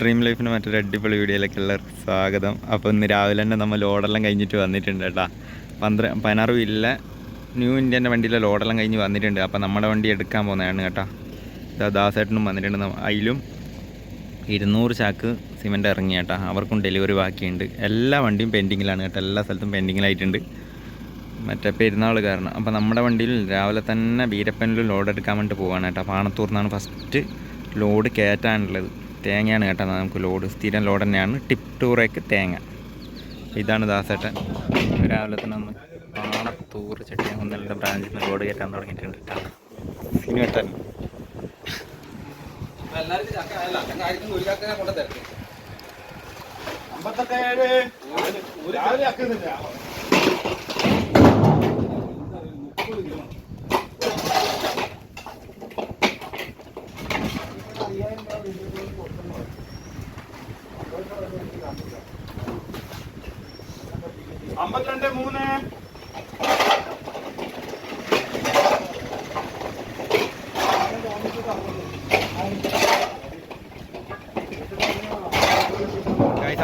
Dream ലൈഫിന് മറ്റൊരു അടിപൊളി വീഡിയോയിലേക്ക് എല്ലാവർക്കും സ്വാഗതം. അപ്പോൾ ഇന്ന് രാവിലെ തന്നെ നമ്മൾ ലോഡെല്ലാം കഴിഞ്ഞിട്ട് വന്നിട്ടുണ്ട് കേട്ടോ. പന്ത്ര പതിനാറ് ഇല്ല. ന്യൂ ഇന്ത്യന്റെ വണ്ടിയിലെ ലോഡെല്ലാം കഴിഞ്ഞ് വന്നിട്ടുണ്ട്. അപ്പോൾ നമ്മുടെ വണ്ടി എടുക്കാൻ പോകുന്നതാണ് കേട്ടോ. ഇതാ ദാസേട്ടനും വന്നിട്ടുണ്ട്. അതിലും ഇരുന്നൂറ് ചാക്ക് സിമെന്റ് ഇറങ്ങി കേട്ടോ. അവർക്കും ഡെലിവറി ബാക്കിയുണ്ട്. എല്ലാ വണ്ടിയും പെൻഡിങ്ങിലാണ് കേട്ടോ. എല്ലാ സ്ഥലത്തും പെൻഡിങ്ങിലായിട്ടുണ്ട് മറ്റേ പെരുന്നാൾ കാരണം. അപ്പോൾ നമ്മുടെ വണ്ടിയിൽ രാവിലെ തന്നെ ബീരപ്പനിൽ ലോഡ് എടുക്കാൻ വേണ്ടി പോവാണ് കേട്ടോ. പാണത്തൂർ നിന്നാണ് ഫസ്റ്റ് ലോഡ് കയറ്റാനുള്ളത്. തേങ്ങയാണ് കേട്ടോ നമുക്ക് ലോഡ് സ്ഥിരം ലോഡ് തന്നെയാണ്. ടിപ്പ് ടൂറേക്ക് തേങ്ങ. ഇതാണ് ദാസേട്ടൻ. രാവിലെ തന്നെ നമ്മൾ പാണത്തൂർ ചെട്ടിയാങ്കുന്നലിന്റെ ബ്രാഞ്ചിൽ നിന്ന് ലോഡ് കയറ്റാൻ തുടങ്ങിയിട്ടുണ്ട് കേട്ടോ. സിനുവേട്ടൻ അമ്പത്തിരണ്ട് മൂന്ന്.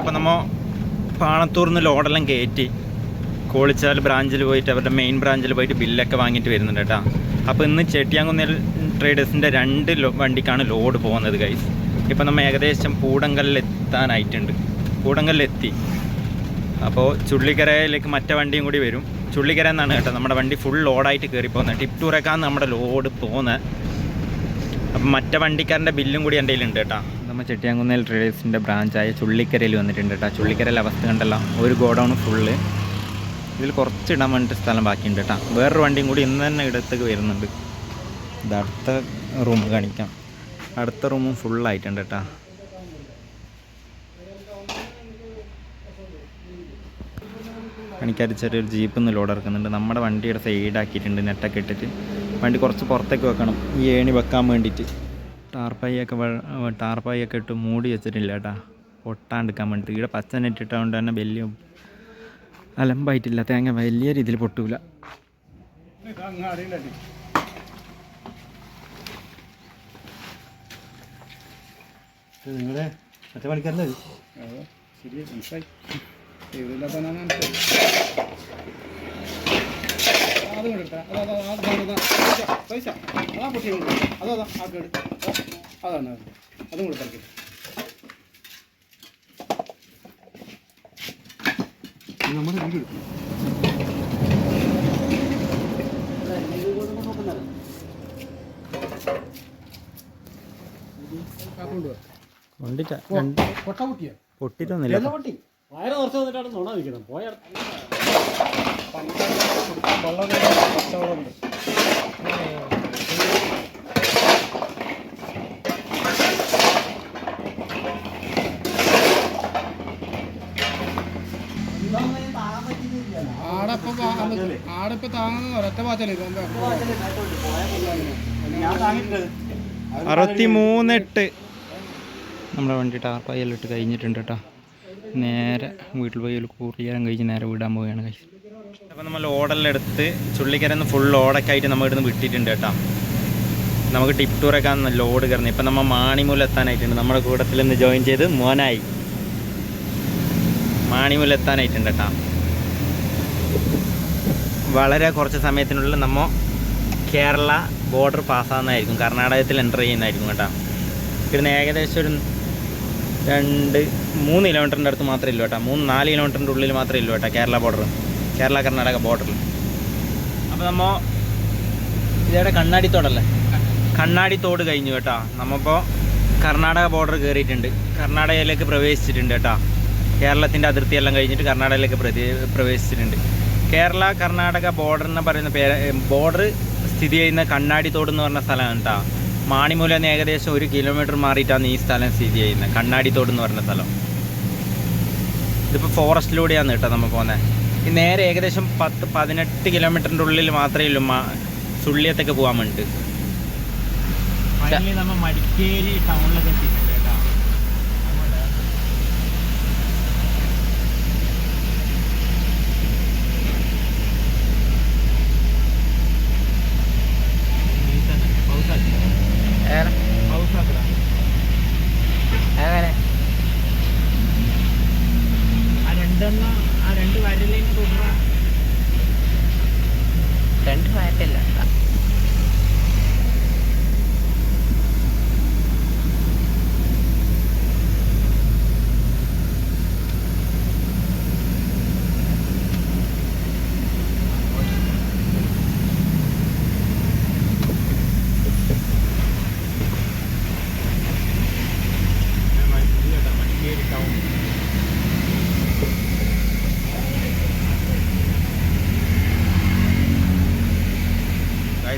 അപ്പം നമ്മൾ പാണത്തൂർന്ന് നിന്ന് ലോഡെല്ലാം കയറ്റി കോളിച്ചാൽ ബ്രാഞ്ചിൽ പോയിട്ട് അവരുടെ മെയിൻ ബ്രാഞ്ചിൽ പോയിട്ട് ബില്ലൊക്കെ വാങ്ങിയിട്ട് വരുന്നുണ്ട് കേട്ടോ. അപ്പോൾ ഇന്ന് ചെട്ടിയാങ്കുന്നിൽ ട്രേഡേഴ്സിന്റെ രണ്ട് വണ്ടിക്കാണ് ലോഡ് പോകുന്നത് കൈസ് ഇപ്പം നമ്മൾ ഏകദേശം പൂടങ്കല്ലിൽ എത്താനായിട്ടുണ്ട് പൂടങ്കല്ലിലെത്തി അപ്പോൾ ചുള്ളിക്കരയിലേക്ക് മറ്റേ വണ്ടിയും കൂടി വരും. ചുള്ളിക്കര എന്നാണ് കേട്ടോ നമ്മുടെ വണ്ടി ഫുൾ ലോഡായിട്ട് കയറി പോകുന്നത്. ടിപ് ടൂറേക്കാന്ന് നമ്മുടെ ലോഡ് പോകുന്നത്. അപ്പം മറ്റേ വണ്ടിക്കാരന്റെ ബില്ലും കൂടി എന്റെ കയ്യിലുണ്ട് കേട്ടോ. നമ്മൾ ചെട്ടിയാങ്കുന്നേൽ ട്രേഡേഴ്സിന്റെ ബ്രാഞ്ചായ ചുള്ളിക്കരയിൽ വന്നിട്ടുണ്ട് കേട്ടോ. ചുള്ളിക്കരയിലെ അവസ്ഥ കണ്ടല്ലോ. ഒരു ഗോഡൗൺ ഫുള്ള് ഇതിൽ കുറച്ച് ഇടാൻ വേണ്ടിയിട്ട് സ്ഥലം ബാക്കിയുണ്ട് കേട്ടോ. വേറൊരു വണ്ടിയും കൂടി ഇന്ന് തന്നെ ഇടത്തേക്ക് വരുന്നുണ്ട്. ഇത് അടുത്ത റൂം കാണിക്കാം. അടുത്ത റൂമും ഫുള്ളായിട്ടുണ്ട് കേട്ടോ. പണിക്കാർ ചെറിയൊരു ജീപ്പ് ഒന്ന് ലോഡ് ഇറക്കുന്നുണ്ട് നമ്മുടെ വണ്ടിയുടെ സൈഡ് ആക്കിയിട്ടുണ്ട് നെറ്റൊക്കെ ഇട്ടിട്ട്. വണ്ടി കുറച്ച് പുറത്തേക്ക് വെക്കണം. ഈ ഏണി വെക്കാൻ വേണ്ടിയിട്ട്. ടാർപ്പായൊക്കെ ടാർപ്പായൊക്കെ ഇട്ട് മൂടി വെച്ചിട്ടില്ല കേട്ടാ പൊട്ടാണ്ടിരിക്കാൻ വേണ്ടിയിട്ട്. ഇവിടെ പച്ച നെറ്റ് ഇട്ടുകൊണ്ട് തന്നെ വലിയ അലമ്പായിട്ടില്ല. തേങ്ങ വലിയ രീതിയിൽ പൊട്ടൂല. നിങ്ങളുടെ മറ്റേ പണിക്കാരല്ലേ ശരി മനസ്സിലായി. ഇതില്ലാത്തതാണ് മനസ്സിലായി അതും കൊടുക്കാം അതാ അതാ അതാ പൈസ അതാ പൊട്ടി അതാ അതാ കേട് അതാണ് കൊടുക്കാം നമ്മുടെ വീട് പൊട്ടി വയറ് നിറച്ച് വന്നിട്ടാണ് നുണ വിൽക്കണം പോയ വെള്ളം ആടപ്പൊ താങ്ങുന്ന ഒരൊറ്റ പാച്ചല്ലേ ഞാൻ താങ്ങിയിട്ടുണ്ട് അറുപത്തി മൂന്നെട്ട് നമ്മുടെ വണ്ടി ടാർപ്പായെല്ലാം ഇട്ട് കഴിഞ്ഞിട്ടുണ്ട് കേട്ടോ നേരെ വീട്ടിൽ പോയി ഒരു കഴിച്ച് നേരെ വിടാൻ പോവുകയാണ് അപ്പോൾ നമ്മൾ ഓടെല്ലാം ചുള്ളിക്കരന്ന് ഫുൾ ഓടൊക്കെ ആയിട്ട് നമ്മൾ ഇവിടുന്ന് വിട്ടിട്ടുണ്ട് കേട്ടോ. നമുക്ക് ടിപ്പ് ടൂറൊക്കെ ലോഡ് കയറുന്നത് ഇപ്പം നമ്മൾ മാണിമൂല എത്താനായിട്ടുണ്ട്. നമ്മുടെ കൂട്ടത്തിൽ നിന്ന് ജോയിൻ ചെയ്ത് മോനായി. മാണിമൂല എത്താനായിട്ടുണ്ട് കേട്ടോ. വളരെ കുറച്ച് സമയത്തിനുള്ളിൽ നമ്മൾ കേരള ബോർഡർ പാസ്സാകുന്നതായിരിക്കും കർണാടകത്തിൽ എന്റർ ചെയ്യുന്നതായിരിക്കും കേട്ടോ. ഇവിടുന്ന് ഏകദേശം ഒരു രണ്ട് മൂന്ന് കിലോമീറ്ററിന്റെ അടുത്ത് മാത്രമേ ഇല്ല കേട്ടോ. മൂന്ന് നാല് കിലോമീറ്ററിന്റെ ഉള്ളിൽ മാത്രമേ ഇല്ല കേട്ടോ കേരള ബോർഡർ കേരള കർണാടക ബോർഡറിൽ അപ്പോൾ നമ്മൾ ഇതേടെ കണ്ണാടിത്തോടല്ലേ? കണ്ണാടിത്തോട് കഴിഞ്ഞു കേട്ടോ. നമ്മളിപ്പോൾ കർണാടക ബോർഡർ കയറിയിട്ടുണ്ട് കർണാടകയിലേക്ക് പ്രവേശിച്ചിട്ടുണ്ട് കേട്ടോ. കേരളത്തിന്റെ അതിർത്തിയെല്ലാം കഴിഞ്ഞിട്ട് കർണാടകയിലേക്ക് പ്രവേശിച്ചിട്ടുണ്ട്. കേരള കർണാടക ബോർഡർ എന്ന് പറയുന്ന പേര് ബോർഡർ സ്ഥിതി ചെയ്യുന്ന കണ്ണാടിത്തോട് എന്ന് പറഞ്ഞ സ്ഥലമാണ് കേട്ടോ. മാണിമൂല നിന്ന് ഏകദേശം ഒരു കിലോമീറ്റർ മാറിയിട്ടാണ് ഈ സ്ഥലം സ്ഥിതി ചെയ്യുന്നത്. കണ്ണാടിത്തോട് എന്ന് പറഞ്ഞ സ്ഥലം. ഇതിപ്പോൾ ഫോറസ്റ്റിലൂടെയാണ് കേട്ടോ നമ്മൾ പോകുന്നത് ഈ നേരെ ഏകദേശം പത്ത് പതിനെട്ട് കിലോമീറ്ററിന്റെ ഉള്ളിൽ മാത്രമേ ഉള്ളൂ മാ സുള്ളിയത്തൊക്കെ പോകാൻ വേണ്ടിയിട്ട്. മടിക്കേരി ടൗണിലൊക്കെ എത്തിയിട്ടുണ്ട്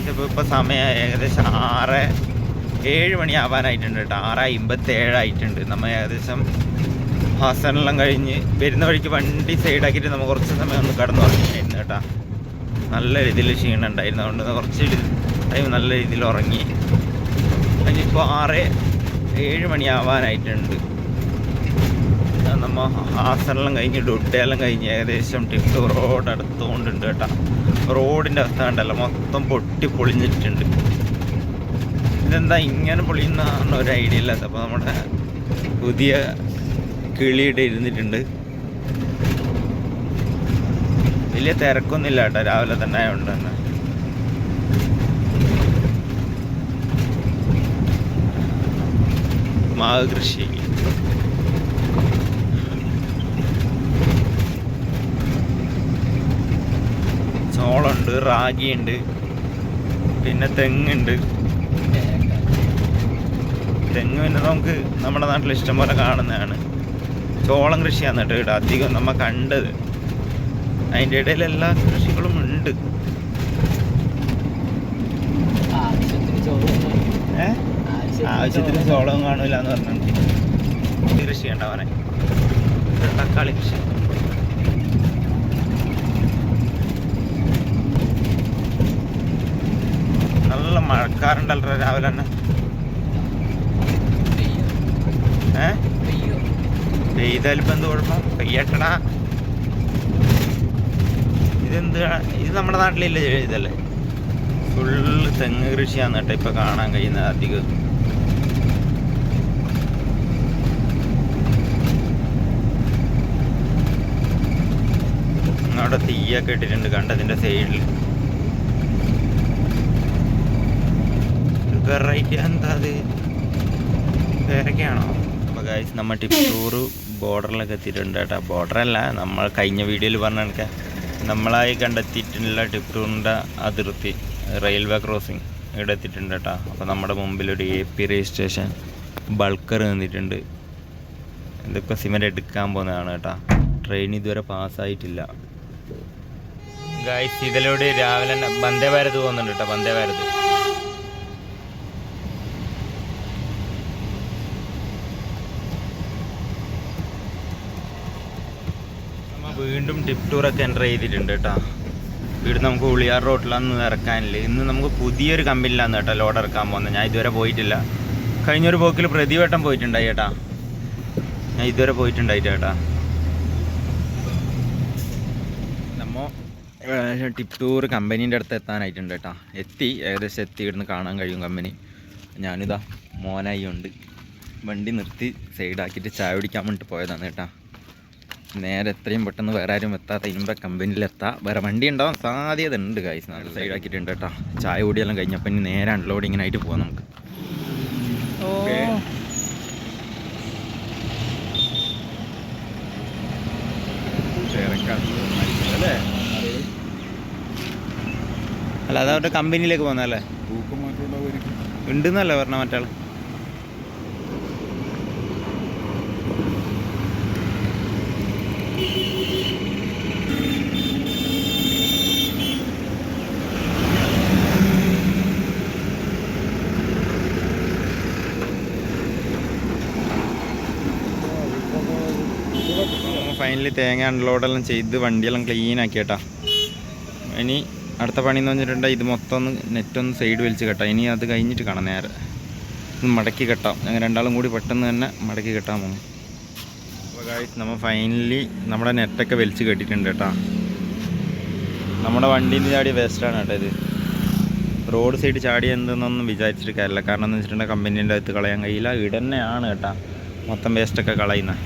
കേട്ടോ ഇപ്പോൾ സമയം ഏകദേശം ആറ് ഏഴ് മണിയാവാനായിട്ടുണ്ട് കേട്ടോ. ആറ് അമ്പത്തി ഏഴായിട്ടുണ്ട് നമ്മൾ ഏകദേശം ഹാസനെല്ലാം കഴിഞ്ഞ് വരുന്ന വഴിക്ക് വണ്ടി സൈഡാക്കിയിട്ട് നമ്മൾ കുറച്ച് സമയം ഒന്ന് കടന്നു ഉറങ്ങിയായിരുന്നു കേട്ടോ. നല്ല രീതിയിൽ ക്ഷീണം ഉണ്ടായിരുന്നു. അതുകൊണ്ട് കുറച്ച് ടൈം നല്ല രീതിയിൽ ഉറങ്ങി. അതിനിപ്പോൾ ആറ് ഏഴ് മണിയാവാനായിട്ടുണ്ട്. നമ്മൾ ഹാസനെല്ലാം കഴിഞ്ഞ് ഡുഡയെല്ലാം കഴിഞ്ഞ് ഏകദേശം ടിപ്പ് റോഡ് അടുത്തുകൊണ്ടുണ്ട് കേട്ടോ. റോഡിന്റെ അവസ്ഥ കണ്ടല്ല മൊത്തം പൊട്ടി പൊളിഞ്ഞിട്ടുണ്ട്. ഇതെന്താ ഇങ്ങനെ പൊളിയുന്ന ഒരു ഐഡിയ ഇല്ലാത്ത അപ്പോൾ നമ്മുടെ പുതിയ കിളിയുടെ ഇരുന്നിട്ടുണ്ട്. വലിയ തിരക്കൊന്നുമില്ല കേട്ടോ. രാവിലെ തന്നെ ആയതുകൊണ്ട് തന്നെ. മാവ് കൃഷി ചോളുണ്ട് റാഗിയുണ്ട് പിന്നെ തെങ്ങുണ്ട്. തെങ്ങ് പിന്നെ നമുക്ക് നമ്മുടെ നാട്ടിൽ ഇഷ്ടം പോലെ കാണുന്നതാണ്. ചോളം കൃഷിയാണ് കേട്ടോ ഇവിടെ അധികം നമ്മൾ കണ്ടത്. അതിന്റെ ഇടയിൽ എല്ലാ കൃഷികളും ഉണ്ട്. ആവശ്യത്തിന് ചോളവും കാണില്ല എന്ന് പറഞ്ഞിട്ടുണ്ട്. കൃഷി ഉണ്ടാവാനെ തക്കാളി കൃഷി. നല്ല മഴക്കാറുണ്ടല്ലോ രാവിലെ തന്നെ. ഏ? പെയ്താലിപ്പോ എന്ത് കുഴപ്പം? പെയ്യട്ടടാ. ഇതെന്ത് ഇത് നമ്മുടെ നാട്ടിലില്ല ഇതല്ലേ? ഫുള്ള് തെങ്ങ് കൃഷിയാണ് കേട്ടോ ഇപ്പൊ കാണാൻ കഴിയുന്ന അധികം. അവിടെ തീയൊക്കെ ഇട്ടിട്ടുണ്ട് കണ്ടതിന്റെ സൈഡിൽ വെറൈറ്റി എന്താ അത്? പേരൊക്കെയാണോ അപ്പോൾ നമ്മൾ ടിപ്പൂർ ബോർഡറിലൊക്കെ എത്തിയിട്ടുണ്ട് കേട്ടോ. ബോർഡറല്ല നമ്മൾ കഴിഞ്ഞ വീഡിയോയിൽ പറഞ്ഞ കണക്ക്. നമ്മളായി കണ്ടെത്തിയിട്ടുള്ള ടിപ്പൂറിന്റെ അതിർത്തി റെയിൽവേ ക്രോസിംഗ് ഇവിടെ എത്തിയിട്ടുണ്ട് കേട്ടോ. അപ്പോൾ നമ്മുടെ മുമ്പിൽ ഒരു എ പി രജിസ്ട്രേഷൻ ബൾക്കർ നിന്നിട്ടുണ്ട്. ഇതൊക്കെ സിമെന്റ് എടുക്കാൻ പോകുന്നതാണ് കേട്ടോ. ട്രെയിൻ ഇതുവരെ പാസ്സായിട്ടില്ല ഗായ്സ് ഇതിലൂടെ രാവിലെ വന്ദേ ഭാരത് പോകുന്നുണ്ട് കേട്ടോ വന്ദേ ഭാരത് നമ്മ വീണ്ടും ടിപ്പ് ടൂറൊക്കെ എന്റർ ചെയ്തിട്ടുണ്ട് കേട്ടോ ഇവിടെ നമുക്ക് ഉളിയാർ റോട്ടിലൊന്നും ഇറക്കാനില്ല. ഇന്ന് നമുക്ക് പുതിയൊരു കമ്പനിയിലാണ് കേട്ടോ ലോഡ് ഇറക്കാൻ പോകുന്നത്. ഞാൻ ഇതുവരെ പോയിട്ടില്ല. കഴിഞ്ഞൊരു പോക്കിൽ പ്രതിവട്ടം പോയിട്ടുണ്ടായി ചേട്ടാ ഞാൻ ഇതുവരെ പോയിട്ടുണ്ടായിട്ട് ചേട്ടാ നമ്മ ടിപ്പ് ടൂർ കമ്പനീന്റെ അടുത്ത് എത്താനായിട്ടുണ്ട് കേട്ടാ എത്തി. ഏകദേശം എത്തി. ഇവിടുന്ന് കാണാൻ കഴിയും കമ്പനി ഞാനിതാ മോനായി ഉണ്ട് വണ്ടി നിർത്തി സൈഡാക്കിയിട്ട് ചായ കുടിക്കാൻ വേണ്ടിയിട്ട് പോയതാണ് കേട്ടാ നേരെ എത്രയും പെട്ടെന്ന് വേറെ ആരും എത്താത്ത ഇമ്പ കമ്പനിയിലെത്താം. വേറെ വണ്ടി ഉണ്ടാവാൻ സാധ്യത ഉണ്ട് കായ്സ് നല്ല സൈഡാക്കിയിട്ടുണ്ട് കേട്ടോ. ചായ കൂടിയെല്ലാം കഴിഞ്ഞപ്പോൾ ഇനി നേരെ അൺലോഡിങ്ങിനായിട്ട് ആയിട്ട് പോവാം നമുക്ക്. അല്ലേ അല്ല അതവരുടെ കമ്പനിയിലേക്ക് പോകുന്നല്ലേ ഉണ്ടാവുമായിരിക്കും ഉണ്ടെന്നല്ലേ പറഞ്ഞ മറ്റാൾ ഫൈനലി തേങ്ങ അൺലോഡെല്ലാം ചെയ്ത് വണ്ടിയെല്ലാം ക്ലീൻ ആക്കി കേട്ടാ ഇനി അടുത്ത പണി എന്ന് പറഞ്ഞിട്ടുണ്ടെങ്കിൽ ഇത് മൊത്തം ഒന്ന് നെറ്റ് ഒന്ന് സൈഡ് വലിച്ച് കെട്ടാം. ഇനി അത് കഴിഞ്ഞിട്ട് കാണാം നേരെ. മടക്കി കെട്ടാം. ഞങ്ങൾ രണ്ടാളും കൂടി പെട്ടെന്ന് തന്നെ മടക്കി കെട്ടാൻ പോകും അപ്പോൾ ഗായ്സ് നമ്മൾ ഫൈനലി നമ്മുടെ നെറ്റൊക്കെ വലിച്ച് കെട്ടിയിട്ടുണ്ട് കേട്ടോ. നമ്മുടെ നിന്ന് ചാടിയ വേസ്റ്റാണ് കേട്ടോ ഇത്. റോഡ് സൈഡ് ചാടി എന്തെന്നൊന്നും വിചാരിച്ചിട്ട് കാര്യമില്ല. കാരണം എന്ന് വെച്ചിട്ടുണ്ടെങ്കിൽ കമ്പനീന്റെ അകത്ത് കളയാൻ കഴിയില്ല. ഇടന്നെയാണ് കേട്ടാ മൊത്തം വേസ്റ്റൊക്കെ കളയുന്നത്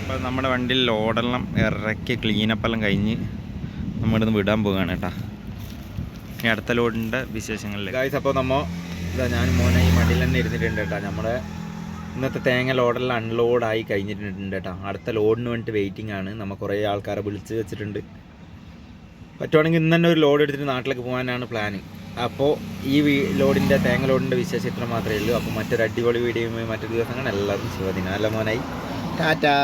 അപ്പോൾ നമ്മുടെ വണ്ടിയിൽ ലോഡെല്ലാം ഇറക്കി ക്ലീനപ്പെല്ലാം കഴിഞ്ഞ് നമ്മളിന്ന് വിടാൻ പോവുകയാണ് കേട്ടോ. ഇനി അടുത്ത ലോഡിന്റെ വിശേഷങ്ങളിൽ അപ്പോൾ നമ്മൾ ഇതാ ഞാൻ മോനെ ഈ വണ്ടിയിൽ തന്നെ ഇരുന്നിട്ടുണ്ട് കേട്ടോ. നമ്മുടെ ഇന്നത്തെ തേങ്ങ ലോഡെല്ലാം അൺലോഡായി കഴിഞ്ഞിട്ടുണ്ട് കേട്ടോ അടുത്ത ലോഡിന് വേണ്ടിയിട്ട് വെയിറ്റിംഗ് ആണ്. നമ്മൾ കുറേ ആൾക്കാരെ വിളിച്ച് വെച്ചിട്ടുണ്ട്. പറ്റുവാണെങ്കിൽ ഇന്ന് തന്നെ ഒരു ലോഡ് എടുത്തിട്ട് നാട്ടിലേക്ക് പോകാനാണ് പ്ലാന് അപ്പോൾ ഈ ലോഡിന്റെ തേങ്ങ ലോഡിന്റെ വിശേഷം ഇത്ര മാത്രമേ ഉള്ളൂ. അപ്പോൾ മറ്റൊരു അടിപൊളി വീഡിയോയുമായി മറ്റൊരു ദിവസങ്ങൾ എല്ലാവർക്കും ശുഭദിനം. അല്ല മോനായി. ടാറ്റാ.